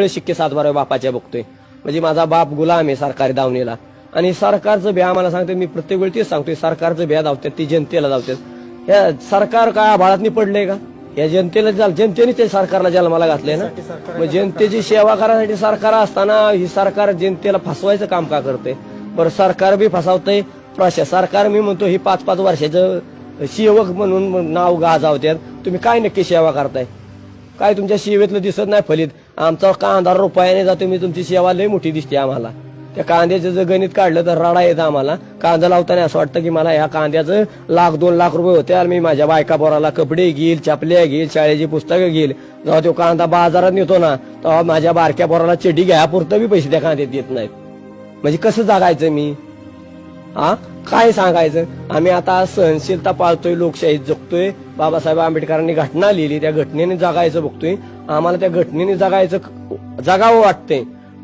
वेळ शिक्के सातबारा बापाच्या बघतोय. म्हणजे माझा बाप गुलाम आहे सरकारी दावणीला. आणि सरकारचं भ्या आम्हाला सांगते मी प्रत्येक वेळी तेच सांगतोय सरकारचं बिया धावतात ती जनतेला धावतात या सरकार काय आभाळात पडलंय का? या जनतेला जनतेने ते सरकारला जन्माला घातलंय ना? मग जनतेची सेवा करायसाठी सरकार असताना ही सरकार जनतेला फसवायचं काम का करते बरं सरकार बी फसावतंय. प्रशा सरकार मी म्हणतो ही पाच पाच वर्षाचं सेवक म्हणून नाव गाजावत्यात. तुम्ही काय नक्की सेवा करताय? काय तुमच्या सेवेतलं दिसत नाही फलित? आमचा कांदा रुपयाने जातो मी तुमची सेवा लय मोठी दिसते आम्हाला. त्या कांद्याचं जर गणित काढलं तर रडा येतं आम्हाला. कांदा लावताना असं वाटतं की मला या कांद्याचं लाख दोन लाख रुपये होते आणि मी माझ्या बायका पोराला कपडे घेईल चपल्या घेईल शाळेची पुस्तकं घेईल. जेव्हा तो कांदा बाजारात नेतो ना तेव्हा माझ्या बारक्या पोराला चेडी घ्यापुरतं बी पैसे त्या कांद्यात येत नाहीत. म्हणजे कसं जगायचं मी? हा काय सांगायचं? आम्ही आता सहनशीलता पाळतोय लोकशाहीत जगतोय. बाबासाहेब आंबेडकरांनी घटना लिहिली त्या घटनेने जगायचं बघतोय. आम्हाला त्या घटनेने जगायचं जगावं वाटतंय.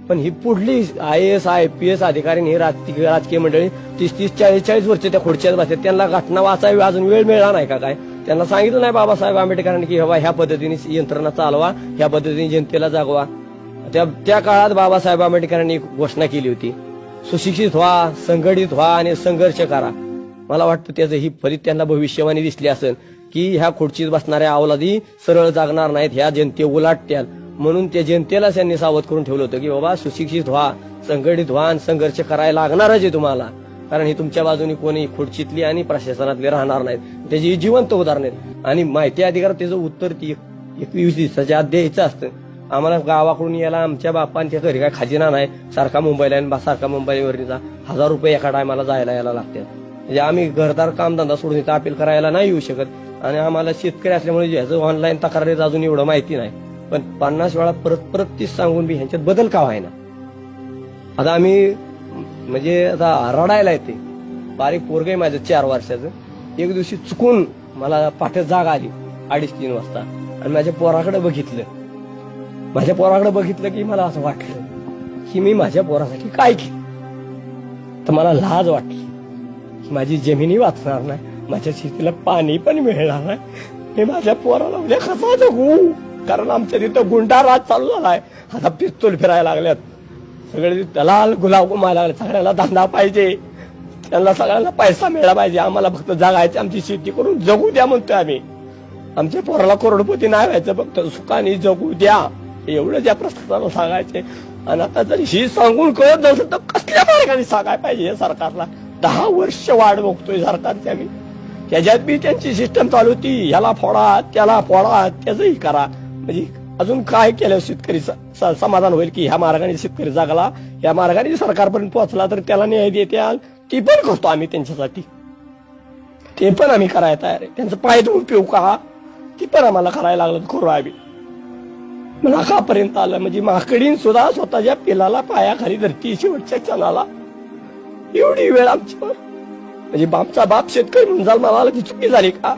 पण ही पुढली I S I P S अधिकारी राजकीय राजकीय मंडळी तीस तीस चाळीस चाळीस वर्ष त्या खुर्च्यात बसतात. त्यांना घटना वाचावी अजून वेळ मिळाला नाही का काय? त्यांना सांगितलं नाही बाबासाहेब आंबेडकरांनी की बाबा ह्या पद्धतीने यंत्रणा चालवा ह्या पद्धतीने जनतेला जागवा. त्या त्या काळात बाबासाहेब आंबेडकरांनी एक घोषणा केली होती. सुशिक्षित व्हा संघटित व्हा आणि संघर्ष करा. मला वाटतं त्याचं ही फलित त्यांना भविष्यवाणी दिसली असेल. की ह्या खुर्चीत बसणाऱ्या अवलादी सरळ जागणार नाहीत ह्या जनते उलाटत्याल. म्हणून त्या जनतेला त्यांनी सावध करून ठेवलं होतं की बाबा सुशिक्षित व्हा संघटित व्हा आणि संघर्ष करायला लागणारच आहे तुम्हाला. कारण ही तुमच्या बाजूने कोणी खुर्चीतली आणि प्रशासनातली राहणार नाहीत. त्याची जिवंत उदाहरण आहेत. आणि माहिती अधिकार त्याचं उत्तर ती एकवीस दिवसाच्या आत द्यायचं असतं. आम्हाला गावाकडून यायला आमच्या बापांच्या घरी काय खजिना नाही. सारखा मुंबईला आणि बा- सारखा मुंबईवरचा हजार रुपये एका टायमाला जायला यायला लागतात. म्हणजे आम्ही घरदार कामधंदा सोडून इथं अपील करायला नाही येऊ शकत. आणि आम्हाला शेतकरी असल्यामुळे ह्याचं ऑनलाईन तक्रारीत अजून एवढं माहिती नाही. पण पन्नास वेळा परत परत तीच सांगून बी ह्यांच्यात बदल का व्हायना? आता आम्ही म्हणजे आता रडायला येते. बारीक पोरग आहे माझं चार वर्षाचं. एक दिवशी चुकून मला पाठ्यात जाग आली अडीच तीन वाजता. आणि माझ्या पोराकडे बघितलं. माझ्या पोराकडे बघितलं की मला असं वाटलं की मी माझ्या पोरासाठी काय केलं? तर मला लाज वाटली की माझी जमिनी वाचणार नाही. माझ्या शेतीला पाणी पण मिळणार नाही. मी माझ्या पोराला उद्या कसा जगू? कारण आमच्या तिथं गुंडा राज चालू झालाय. आता पिस्तूल फिरायला लागल्यात सगळे दलाल गुलाब घुमायला लागले. सगळ्यांना धंदा पाहिजे. त्यांना सगळ्यांना पैसा मिळाला पाहिजे. आम्हाला फक्त जगायचं आमची शेती करून जगू द्या म्हणतोय आम्ही. आमच्या पोराला करोडपती नाही व्हायचं. फक्त सुखाने जगू द्या. एवढं त्या प्रस्तावाला सांगायचे. आणि आता जर ही सांगून कळत नसेल तर कसल्या मार्गाने सांगाय पाहिजे सरकारला? दहा वर्ष वाढ बघतोय सरकारची आम्ही. त्याच्यात बी त्यांची सिस्टम चालू होती ह्याला फोडा त्याला फोडा त्याचंही करा. म्हणजे अजून काय केलं शेतकरी स- स- समाधान होईल की ह्या मार्गाने शेतकरी जागला या मार्गाने सरकारपर्यंत पोहोचला तर त्याला न्याय देत्याल? ती पण करतो आम्ही त्यांच्यासाठी. ते पण आम्ही करायला तयार आहे. त्यांचं पाय धुवून पिऊ का? ती पण आम्हाला करायला लागलं तर करू आम्ही नाकापर्यंत आलं. म्हणजे माकडीन सुद्धा स्वतःच्या पिलाला पायाखाली धरती शेवटच्या क्षणाला. एवढी वेळ आमच्यावर म्हणजे बापचा बाप शेतकरी म्हणून जाल मला ती चुकी झाली का?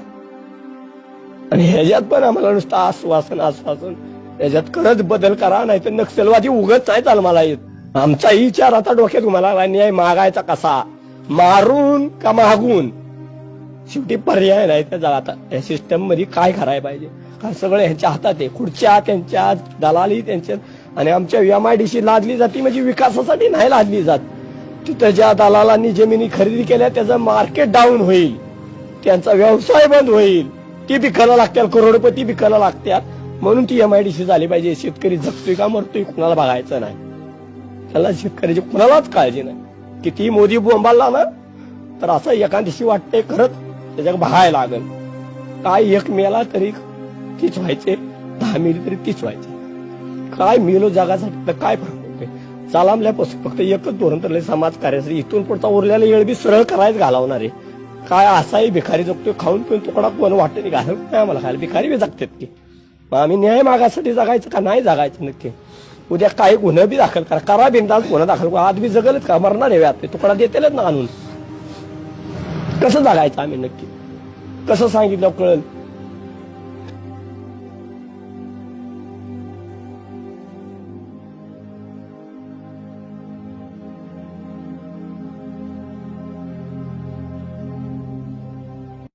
आणि ह्याच्यात पण आम्हाला नुसतं आश्वासन आश्वासन. ह्याच्यात खरंच बदल करा नाही तर नक्षलवादी उगत नाही चाल मला येत आमचाही विचार आता डोक्यात तुम्हाला लागला, न्याय मागायचा कसा? मारून का मागून? शेवटी पर्याय नाही त्याचा आता. या सिस्टममध्ये काय करायला पाहिजे? कारण सगळं ह्यांच्या हातात आहे. खुर्च्या त्यांच्या दलाली त्यांच्या आणि आमच्या एम आय डी लादली जाते म्हणजे विकासासाठी नाही लादली जात. तिथं ज्या दलालांनी जमिनी खरेदी केल्या त्याचं मार्केट डाऊन होईल. त्यांचा व्यवसाय बंद होईल. ती पिकायला लागतात करोडपती पिकायला लागतात म्हणून ती एम आय झाली पाहिजे. शेतकरी जगतोय का मरतोय कुणाला बघायचं नाही. त्याला शेतकऱ्याची कुणालाच काळजी नाही. किती मोदी बोंबाला ना तर असं एका दिवशी वाटतंय खरंच त्याच्या बघायला लागल. काय एक मेला तरी तीच व्हायचे दहा मिली तरी तीच व्हायचे. काय मेलो जगासाठी तर काय फरक? होते चालामल्यापासून फक्त एकच धोरण तर समाज कार्यासाठी इथून पुढचा उरलेला येळ बी सरळ करायच घालावणारे. आहे काय असाही भिकारी जगतोय खाऊन पिऊन तुकडा कोण वाटत घालत घालून नाही आम्हाला खायला. भिकारी बी जगतात की. मग आम्ही न्याय मागासाठी जगायचं का नाही जगायचं नक्की. उद्या काही गुन्हा बी दाखल करा. करा बिंदास गुन्हा दाखल करा. आज बी जगलच का? मरणार आहे आता तुकडा देतेलच ना आणून. कसं जगायचं आम्ही नक्की? कसं सांगितलं कळल?